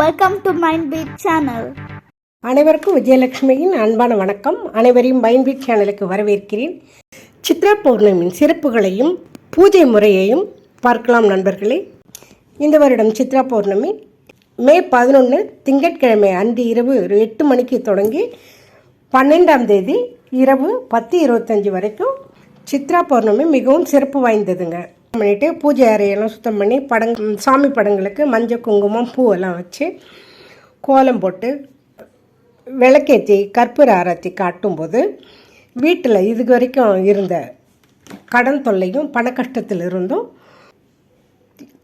Welcome to Mind Beat channel. அனைவருக்கும் விஜயலட்சுமியின் அன்பான வணக்கம். அனைவரையும் மைன்வீட் சேனலுக்கு வரவேற்கிறேன். சித்ரா பௌர்ணமியின் சிறப்புகளையும் பூஜை முறையையும் பார்க்கலாம் நண்பர்களே. இந்த வருடம் சித்ரா பௌர்ணமி மே பதினொன்று திங்கட்கிழமை அன்று இரவு எட்டு மணிக்கு தொடங்கி பன்னெண்டாம் தேதி இரவு பத்து இருபத்தஞ்சி வரைக்கும் சித்ரா பௌர்ணமி மிகவும் சிறப்பு வாய்ந்ததுங்க. பண்ணிட்டு பூஜை அறையெல்லாம் சுத்தம் பண்ணி படங் சாமி படங்களுக்கு மஞ்சள் குங்குமம் பூவெல்லாம் வச்சு கோலம் போட்டு விளக்கேற்றி கற்பூர ஆரத்தி காட்டும்போது வீட்டில் இது வரைக்கும் இருந்த கடன் தொல்லையும் பண கஷ்டத்தில் இருந்தும்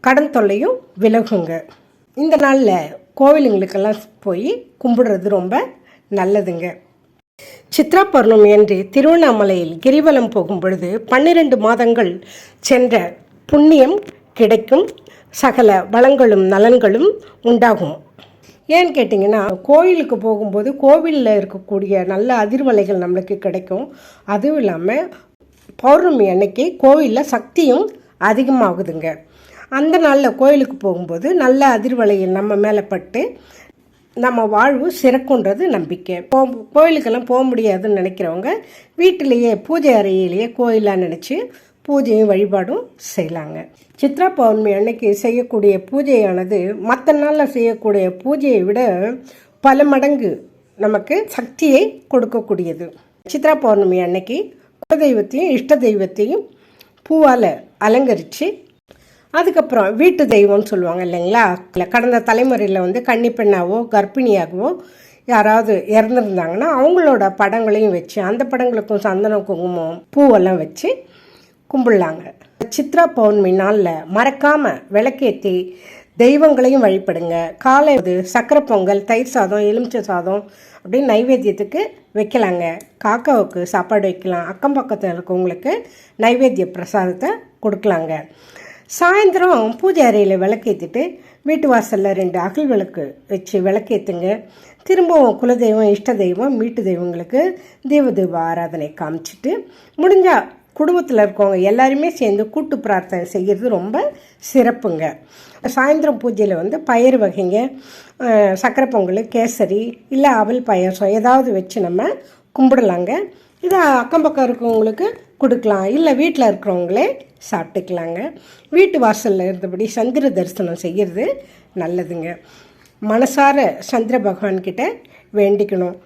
கடன் தொல்லையும் விலகுங்க. இந்த நாளில் கோவிலுங்களுக்கெல்லாம் போய் கும்பிடுறது ரொம்ப நல்லதுங்க. சித்ரா பௌர்ணமி அன்று திருவண்ணாமலையில் கிரிவலம் போகும் பொழுது பன்னிரண்டு மாதங்கள் சென்ற புண்ணியம் கிடைக்கும். சகல வளங்களும் நலன்களும் உண்டாகும். ஏன்னு கேட்டிங்கன்னா கோயிலுக்கு போகும்போது கோவிலில் இருக்கக்கூடிய நல்ல அதிர்வலைகள் நம்மளுக்கு கிடைக்கும். அதுவும் இல்லாமல் பௌர்ணமி அன்னைக்கு கோவிலில் சக்தியும் அதிகமாகுதுங்க. அந்த நாளில் கோயிலுக்கு போகும்போது நல்ல அதிர்வலைகள் நம்ம மேலே பட்டு நம்ம வாழ்வு சிறக்குன்றது நம்பிக்கை. போ கோயிலுக்கெல்லாம் போக முடியாதுன்னு நினைக்கிறவங்க வீட்டிலேயே பூஜை அறையிலேயே கோயிலாக நினச்சி பூஜையும் வழிபாடும் செய்யலாங்க. சித்ரா பௌர்ணமி அன்னைக்கு செய்யக்கூடிய பூஜையானது மற்ற நாளில் செய்யக்கூடிய பூஜையை விட பல மடங்கு நமக்கு சக்தியை கொடுக்கக்கூடியது. சித்ரா பௌர்ணமி அன்னைக்கு குலதெய்வத்தையும் இஷ்ட தெய்வத்தையும் பூவால் அலங்கரித்து அதுக்கப்புறம் வீட்டு தெய்வம்னு சொல்லுவாங்க இல்லைங்களா? இல்லை கடந்த தலைமுறையில் வந்து கன்னிப்பெண்ணாவோ கர்ப்பிணியாகவோ யாராவது இறந்துருந்தாங்கன்னா அவங்களோட படங்களையும் வச்சு அந்த படங்களுக்கும் சந்தனம் குங்குமம் பூவெல்லாம் வச்சு கும்பிடலாங்க. சித்ரா பௌர்ணமி நாளில் மறக்காமல் விளக்கேற்றி தெய்வங்களையும் வழிபடுங்க. காலை இது சக்கரை பொங்கல் தயிர் சாதம் எலுமிச்சை சாதம் அப்படின்னு நைவேத்தியத்துக்கு வைக்கலாங்க. காக்காவுக்கு சாப்பாடு வைக்கலாம். அக்கம் பக்கத்தில் இருக்கவங்களுக்கு நைவேத்திய பிரசாதத்தை கொடுக்கலாங்க. சாயந்தரம் பூஜை அறையில் விளக்கேற்றிட்டு வீட்டு வாசலில் ரெண்டு அகல் விளக்கு வச்சு விளக்கேற்றுங்க திரும்பவும் குலதெய்வம் இஷ்ட தெய்வம் வீட்டு தெய்வங்களுக்கு தெய்வ தெய்வ ஆராதனை காமிச்சிட்டு முடிஞ்சால் குடும்பத்தில் இருக்கவங்க எல்லாருமே சேர்ந்து கூட்டு பிரார்த்தனை செய்கிறது ரொம்ப சிறப்புங்க. சாயந்தரம் பூஜையில் வந்து பயிர் வகைங்க. சக்கரை பொங்கல் கேசரி இல்லை அவல் பாயாசம் ஏதாவது வச்சு நம்ம கும்பிடலாங்க. இதை அக்கம் பக்கம் இருக்கவங்களுக்கு கொடுக்கலாம். இல்லை வீட்டில் இருக்கிறவங்களே சாப்பிட்டுக்கலாங்க. வீட்டு வாசலில் இருந்தபடி சந்திர தரிசனம் செய்கிறது நல்லதுங்க. மனசார சந்திர பகவான்கிட்ட வேண்டிக்கணும்.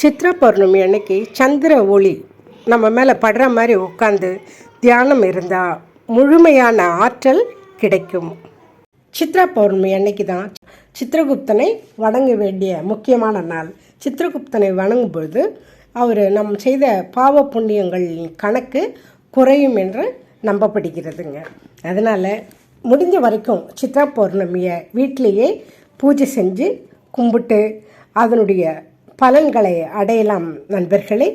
சித்ரா பௌர்ணமி அன்னைக்கு சந்திர ஒளி நம்ம மேலே படுற மாதிரி உட்காந்து தியானம் இருந்தால் முழுமையான ஆற்றல் கிடைக்கும். சித்ரா பௌர்ணமி அன்னைக்கு தான் சித்திரகுப்தனை வணங்க வேண்டிய முக்கியமான நாள். சித்திரகுப்தனை வணங்கும் பொழுது அவர் நம் செய்த பாவ புண்ணியங்களின் கணக்கு குறையும் என்று நம்பப்படுகிறதுங்க. அதனால் முடிஞ்ச வரைக்கும் சித்ரா பௌர்ணமியை வீட்டிலேயே பூஜை செஞ்சு கும்பிட்டு அதனுடைய பலன்களை அடையலாம் நண்பர்களே.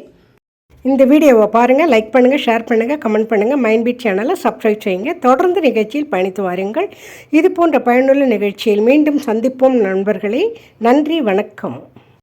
இந்த வீடியோவை பாருங்கள் லைக் பண்ணுங்கள் ஷேர் பண்ணுங்கள் கமெண்ட் பண்ணுங்கள் மைண்ட் பீட் சேனலை சப்ஸ்கிரைப் செய்யுங்க. தொடர்ந்து நிகழ்ச்சியில் பயணித்து வாருங்கள். இது போன்ற பயனுள்ள நிகழ்ச்சியில் மீண்டும் சந்திப்போம் நண்பர்களே. நன்றி வணக்கம்.